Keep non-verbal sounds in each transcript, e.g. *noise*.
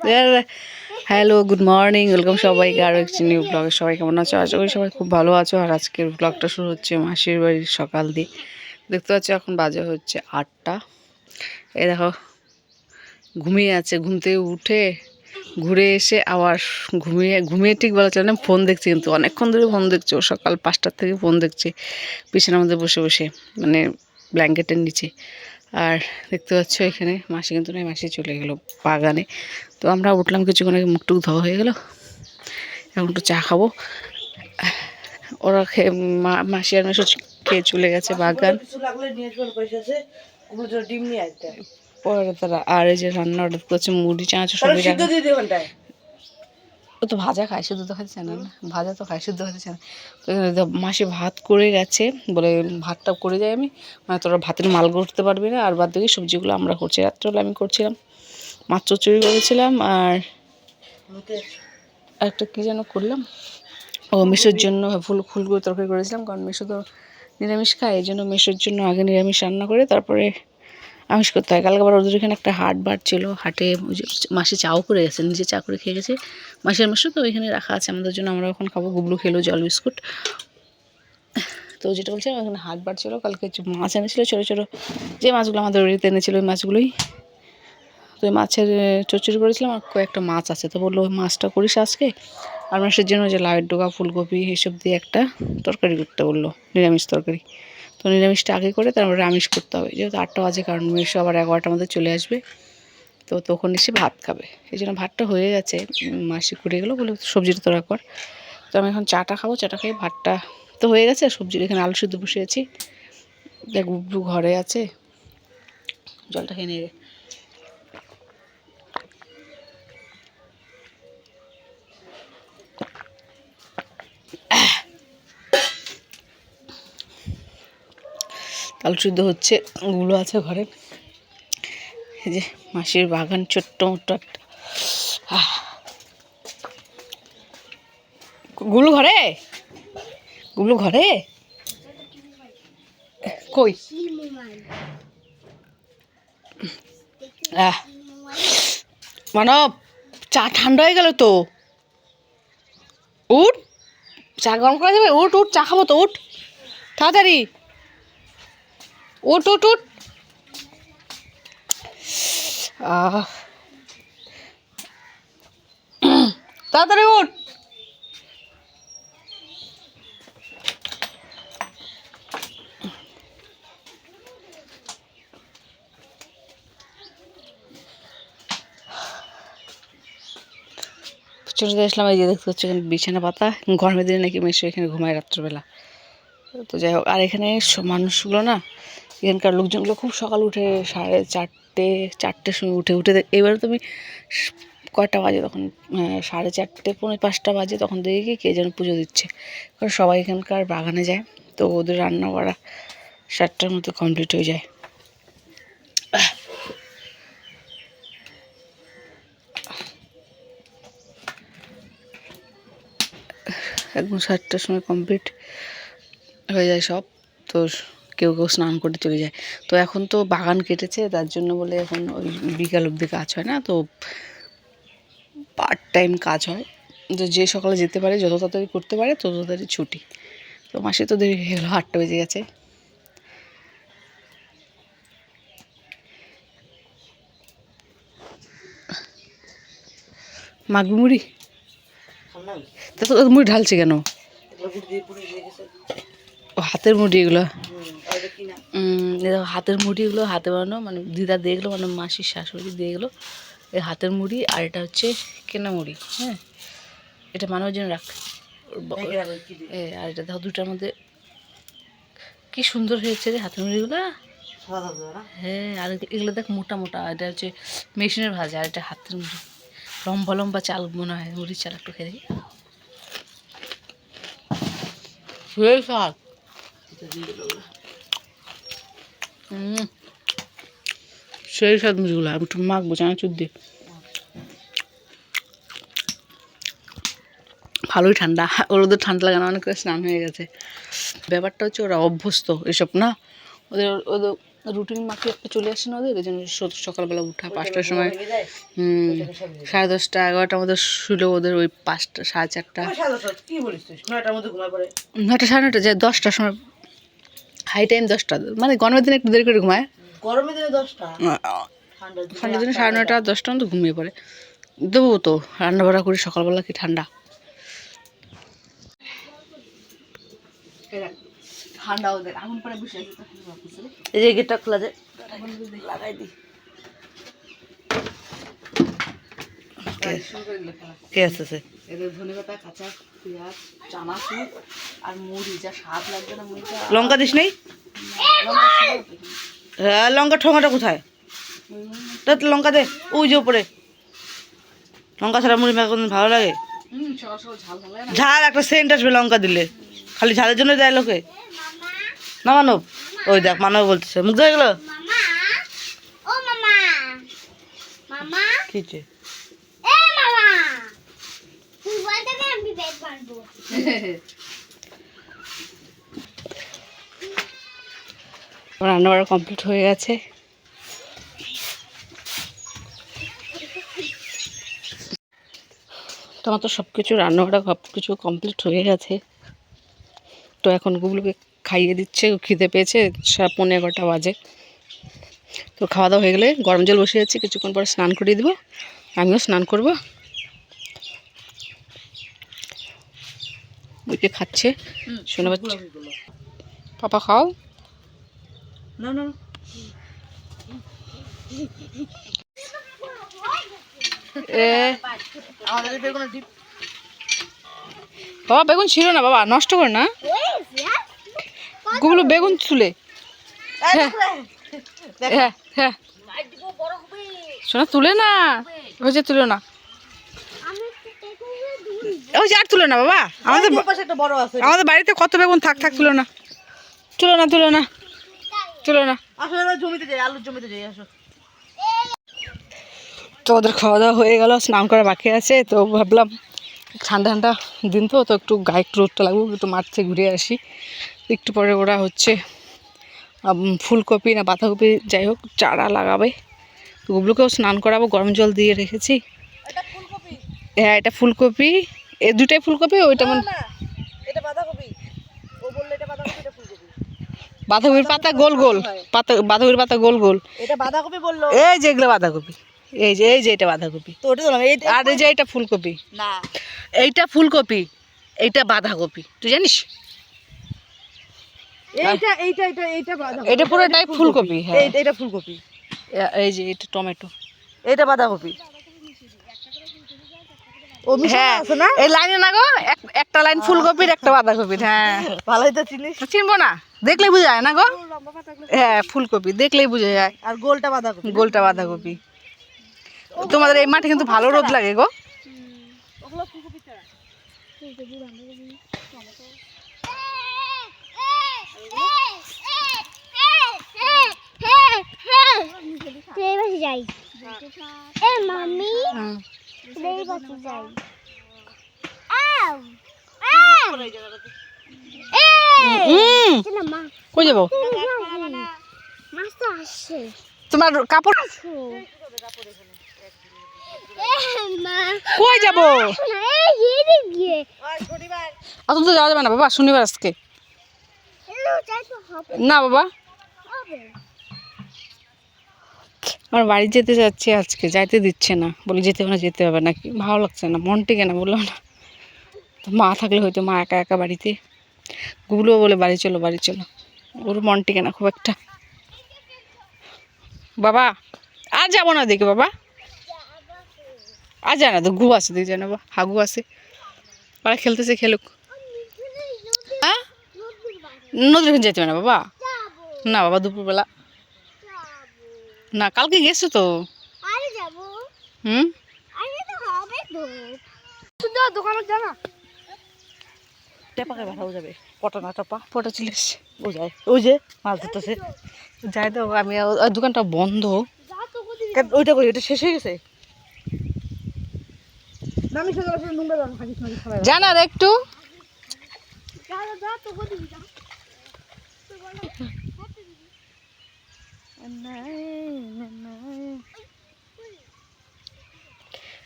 Hello good morning welcome সবাইকে আরও একটি নিউ ব্লগে সবাই কেমন আছো? আশা করি সবাই খুব ভালো আছো। আর আজকের ব্লগটা শুরু হচ্ছে মাসির বাড়ির সকাল দিয়ে। দেখতে পাচ্ছি এখন বাজে হচ্ছে আটটা। এই দেখো, ঘুমিয়ে আছে। ঘুম থেকে উঠে ঘুরে এসে আবার ঘুমিয়ে ঘুমিয়ে ঠিক বলা চলে না। ফোন দেখছি কিন্তু অনেকক্ষণ ধরে ফোন দেখছে। ও সকাল পাঁচটার থেকে ফোন দেখছে। বিছানার মধ্যে বসে বসে মানে ব্ল্যাঙ্কেটের নিচে। আর দেখতে পাচ্ছ এখানে মাসি কিন্তু নয় মাসি চলে গেলো বাগানে। তো আমরা উঠলাম কিছুক্ষণ আগে মুখটুক ধোয়া হয়ে গেল। এখন একটু চা খাব। ওরা খেয়ে মা- মাসি আর মেশো খেয়ে চলে গেছে বাগান। পরে তারা আর এই যে রান্না অর্ডার করছে মুড়ি চাঁচো সবই সিদ্ধ দিয়ে দিবেন তাই ও তো ভাজা খায় শুধু তো খাচ্ছে না। ভাজা তো খায় শুদ্ধ খাচ্ছে না। মাসি ভাত করে গেছে বলে ভাতটা করে যাই আমি। মানে তোরা ভাতের মাল করতে পারবি না, আর বাদ বাকি সবজিগুলো আমরা করছি রাত্রেবেলা আমি করছিলাম। মাছ চচ্চড়ি করেছিলাম, আর একটা কী যেন করলাম? ও মিশোর জন্য ফুল ফুলগুলো তরকারি করেছিলাম, কারণ মিশো তো নিরামিষ খায়, এই জন্য মিশোর জন্য আগে নিরামিষ রান্না করে, তারপরে আমিষ করতে হয় কালকে আবার ওদের এখানে একটা হাট বার ছিল, হাটে মাসি চাও করে গেছে, নিজে চা করে খেয়ে গেছে, মাসের মাসে তো ওইখানে রাখা আছে, আমাদের জন্য আমরা এখন খাব গুবলু খেলো, জল, বিস্কুট। তো যেটা বলছিলাম ওখানে হাট বার ছিল, কালকে মাছ এনেছিল, ছোটো ছোটো, যে মাছগুলো আমাদের বাড়িতে এনেছিল ওই মাছগুলোই। তো ওই মাছের চচ্চড়ি করেছিলাম আর কয়েকটা মাছ আছে, তো বলল ওই মাছটা করিস আজকে। আর মাসের জন্য যে লাউয়ের ডোকা ফুলকপি, এসব দিয়ে একটা তরকারি করতে বলল, নিরামিষ তরকারি। তো নিরামিষটা আগে করে তারপরে আমিষ করতে হবে। যেহেতু আটটা বাজে, কারণ মেশো আবার এগারোটার মধ্যে চলে আসবে। তো তখন এসে ভাত খাবে। এই জন্য ভাতটা হয়ে গেছে। মাসি করে গেলো, বলে সবজিটা তোরা কর। তো আমি এখন চাটা খাব, চাটা খেয়ে ভাতটা তো হয়ে গেছে। আর সবজির এখানে আলু শুদ্ধ বসে আছি দেখ ঘরে আছে। জলটা খেয়ে নিয়ে আলু হচ্ছে গুলো আছে ঘরে। এই যে মাসির বাগান, ছোট্ট মোট্ট একটা। গুলু ঘরে? গুলু ঘরে? কই। মানব, চা ঠান্ডা হয়ে গেল তো। উঠ, চা গরম করা যাবে? উঠ উঠ, চা খাব তো, উঠ। তাড়াতাড়ি। উঠ উঠ উঠ। তাড়াতাড়ি চলে আসলাম, এই যে দেখতে হচ্ছে এখানে বিছানা পাতা। গরমের দিনে নাকি মেশো এখানে ঘুমায় রাত্রবেলা। তো যাই হোক, আর এখানে মানুষগুলো না এখানকার লোকজনগুলো খুব সকাল উঠে সাড়ে চারটে, চারটের সময় উঠে উঠে এবারে তুমি কয়টা বাজে তখন? সাড়ে চারটে, পৌনে পাঁচটা বাজে তখন দেখি কে যেন পুজো দিচ্ছে। কারণ সবাই এখানকার বাগানে যায়, তো ওদের রান্না করা সাতটার মতো কমপ্লিট হয়ে যায়। একদম সাতটার সময় কমপ্লিট হয়ে যায় সব, তো কেউ কেউ স্নান করে চলে যায়। তো এখন তো বাগান কেটেছে তার জন্য বলে এখন ওই বিকাল অবধি কাজ হয় না তো পার্ট টাইম কাজ হয়। তো যে সকালে যেতে পারে যত তাড়াতাড়ি করতে পারে তত তাড়াতাড়ি ছুটি। তো মাসে তো দেরি হয়ে গেলো আটটা বেজে গেছে। মাগবি মুড়ি? তো মুড়ি ঢালছে কেন? হাতের মুড়ি এগুলো? হাতের মুড়িগুলো হাতে বানানো মানে দিদা দেখল মানে মাসির শাশুড়ি দিয়ে গেলো এই হাতের মুড়ি আর এটা হচ্ছে কেনা মুড়ি হ্যাঁ? এটা মানবের জন্য রাখ। আর এটা দেখো দুটার মধ্যে কি সুন্দর হয়েছে রে হাতের মুড়িগুলো। হ্যাঁ আর এগুলো দেখ মোটা মোটা এটা হচ্ছে মেশিনের ভাজা আর এটা হাতের মুড়ি। লম্বা লম্বা চাল মনে হয় মুড়ির চাল একটু খেয়ে দেখি। সেই স্বাদ মুড়িগুলো আমি একটু মাখবো চানাচুর দিয়ে ভালোই ঠান্ডা ওর ওদের ঠান্ডা লাগানো অনেক স্নান হয়ে গেছে। ব্যাপারটা হচ্ছে ওরা অভ্যস্ত এসব না? ওদের ওদের রুটিন মাফিক একটা চলে আসে না ওদের এই জন্য সকালবেলা উঠা পাঁচটার সময়। সাড়ে দশটা এগারোটার মধ্যে শুলো ওদের ওই পাঁচটা সাড়ে চারটা। নয়টা সাড়ে নয়টা যায় দশটার সময় হাই টাইম দশটা। মানে গরমের দিনে একটু দেরি করে ঘুমায়। গরমের দিনে দশটা? ঠান্ডার দিনে সাড়ে নয়টা দশটা মধ্যে ঘুমিয়ে পড়ে। দেবো তো রান্না বান্না করি সকালবেলা কি ঠান্ডা। ঠান্ডা ওদের আগুন পরে বসে আছে এই যে গেটটা খোলা যায় লাগাই দি। কে? এদের ধনে পাতা কাঁচা পেঁয়াজ চানাচুর। আর মুড়ি যা স্বাদ লাগবে না মুড়িটা। লঙ্কা দিস নেই হ্যাঁ লঙ্কা ঠোঙাটা কোথায়? তা লঙ্কা দে ওই যে উপরে। লঙ্কা ছাড়া মুড়ি মাখা কোনদিন ভালো লাগে? ঝাল ভালো লাগে না? ঝাল একটা সেন্ট আসবে লঙ্কা দিলে। খালি ঝালের জন্য দেয় লোকে। না মানব? ওই দেখ মানব বলতেছে। মুখ ধরে গেল? মামা। ও মামা *laughs* মামা কি হচ্ছে? এ মামা তুই বলতে গেলে আমি বেড পারব রান্না বান্না কমপ্লিট হয়ে গেছে। তো আমার তো সব কিছু রান্নাবাড়া সব কিছু কমপ্লিট হয়ে গেছে। তো এখন গুগলকে খাইয়ে দিচ্ছে ও খিদে পেয়েছে পনেরো এগারোটা বাজে। তো খাওয়া দাওয়া হয়ে গেলে গরম জল বসে যাচ্ছে কিছুক্ষণ পরে স্নান করিয়ে দেবো। আমিও স্নান করব। ওইকে খাচ্ছে। শোনা পাচ্ছে পাপা খাও। না না বেগুন ডিপ বাবা বেগুন ছিল না বাবা নষ্ট কর না? গুগলো বেগুন তুলে। হ্যাঁ। হ্যাঁ হ্যাঁ। শোনা তুলে না। ওই যে তুলে না। ওই যে আর তুলে না বাবা। আমাদের আমাদের বাড়িতে কত বেগুন থাক থাক তুলো না। তুলো না তুলো না। তুলো না। আমরা জমিতে যাই আলুর জমিতে যাই আসো। তো ওদের খাওয়া দাওয়া হয়ে গেল স্নান করা বাকি আছে তো ভাবলাম ঠান্ডা ঠান্ডা দিন তো তো একটু গায়ে একটু রোদটা লাগবে একটু মাঠ ঘুরে আসি। একটু পরে ওরা হচ্ছে ফুলকপি না বাঁধাকপি যাই হোক চারা লাগাবে। তো ওগুলোকেও স্নান করাবো গরম জল দিয়ে রেখেছি। হ্যাঁ এটা ফুলকপি এ দুটাই ফুলকপি ওইটা মানে না এটা বাঁধাকপি ও বললে এটা বাঁধাকপি এটা ফুলকপি বাঁধাকপির পাতা গোল গোল। পাতা বাঁধাকপির পাতা গোল গোল। এটা বাঁধাকপি বলল? এই যে এগুলো বাঁধাকপি। এই যে এই যে এটা বাঁধাকপি। তো ওটা বললাম আর এই যে এটা ফুলকপি। না। এইটা ফুলকপি এইটা বাঁধাকপি। তুই জানিস? এইটা এইটা এটা এইটা বাঁধাকপি। এটা পুরোটাই ফুলকপি হ্যাঁ। এইটা এটা ফুলকপি এই যে এটা টমেটো। এটা বাঁধাকপি। হ্যাঁ। এই লাইনে না গো এক- একটা লাইন ফুলকপির একটা বাঁধাকপির হ্যাঁ। ভালোই তো চিনিস। চিনবো না? দেখলেই বোঝা যায় না গো হ্যাঁ ফুলকপি দেখলেই বোঝা যায় আর গোলটা বাঁধাকপি গোলটা বাঁধাকপি তোমাদের এই মাঠে কিন্তু ভালো রোদ লাগে গো যাই এ হুম। কই যাব? তোমার কাপড় কই যাব? অত তো যাওয়া যাবে না বাবা শনিবার আজকে। না বাবা। আমার বাড়ি যেতে যাচ্ছে আজকে যাইতে দিচ্ছে না। বলে যেতে হবে না যেতে হবে নাকি? ভালো লাগছে না মন টিকে না বললাম না। তো মা থাকলে হয়তো মা একা একা বাড়িতে গুগলও বলে বাড়ি চলো বাড়ি চলো। ওর মন টিকে না খুব একটা। বাবা আর যাব না দেখে বাবা। আর যায় না তো গু আছে দেখে যায় না বা হাগু আছে। ওরা খেলতেছে খেলুক। হ্যাঁ? নদীর ওখানে যেতে না বাবা? না বাবা দুপুরবেলা। না কালকে গেছো তো? হুম আরে তো হবে তো শুধু দোকানে জানা টেপাকে পাঠাও যাবে। না টাপা। ফটো চলে এসছে ও যায়। ওই যে মাছ ধরতেছে। যাই তো আমি দোকানটা বন্ধ। ওইটা করি ওটা শেষ হয়ে গেছে? না আমি সকালে আসলে নোংরা জল থাকিস না খাবার। জান আর একটু।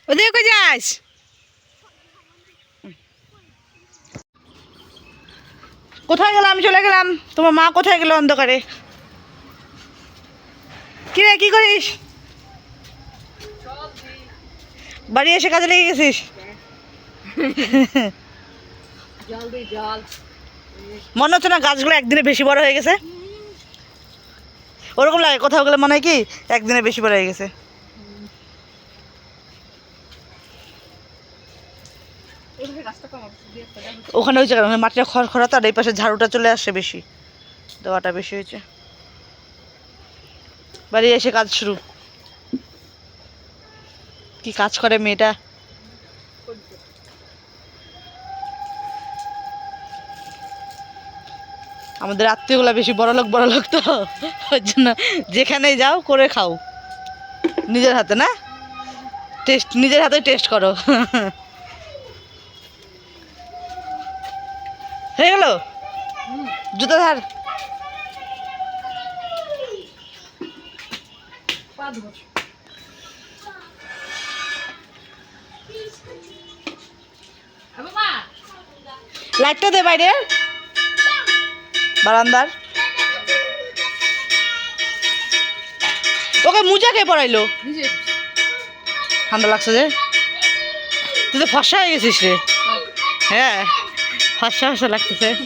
ওদিকে যাস? কোথায় গেলাম? চলে গেলাম। তোমার মা কোথায় গেল অন্ধকারে? কি রে, কি করিস? বাড়ি এসে কাজে লেগে গেছিস? মনে হচ্ছে না গাছগুলো একদিনে বেশি বড় হয়ে গেছে? ওরকম লাগে কোথাও গেলে মনে হয় কি, একদিনে বেশি বড় হয়ে গেছে। ওখানে হয়েছে কারণ মাটিটা খড় খড়া তো আর এই পাশে ঝাড়ুটা চলে আসছে বেশি। দেওয়াটা বেশি হয়েছে। বাড়ি এসে কাজ শুরু। কি কাজ করে মেয়েটা? আমাদের আত্মীয়গুলো বেশি বড় লোক বড় লোক তো। ওর জন্য যেখানেই যাও, করে খাও। নিজের হাতে, না? টেস্ট নিজের হাতে টেস্ট করো। হয়ে গেল জুতো ধার। লাইটটা দে বাইরে। বারান্দার। ওকে মুজা কে পড়াইলো ঠান্ডা লাগছে যে। তুই তো ফসা হয়ে গেছিস রে। হ্যাঁ। ফসা ফসা লাগতেছে *laughs*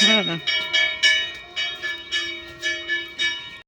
হুম